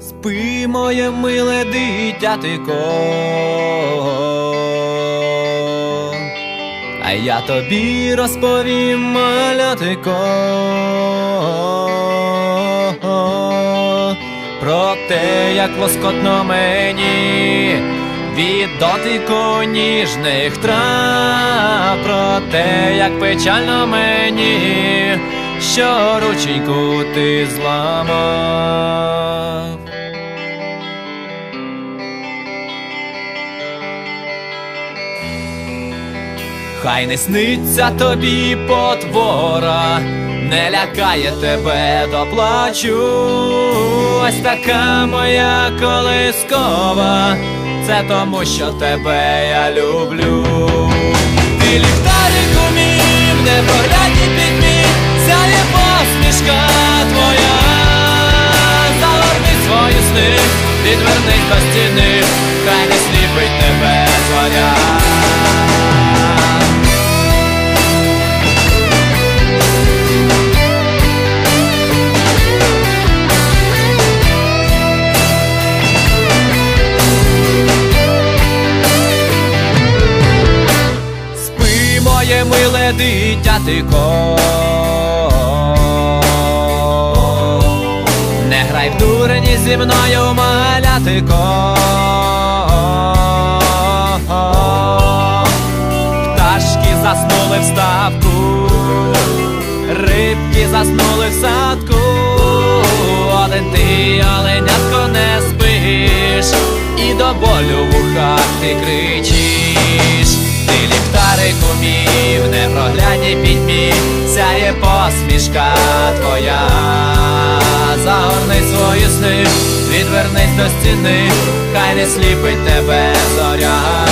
Спи, моє миле дитятико, а я тобі розповім малятико про те, як лоскотно мені від дотику ніжних трав, про те, як печально мені, що рученьку ти зламав. Хай не сниться тобі потвора, не лякає тебе до плачу. Така моя колискова, це тому, що тебе я люблю. Ти ліхтарику мій, в непроглядній пітьмі, сяє посмішка твоя, заверни свої сни, відвернись до стіни, хай дитятико. Не грай в дурені зі мною, малятико. Пташки заснули в ставку, рибки заснули в садку. Один ти, оленятко, не спиш, і до болю в ухах ти кричиш. Твоя. Загорни свої сни, відвернись до стіни, хай не сліпить тебе зоря.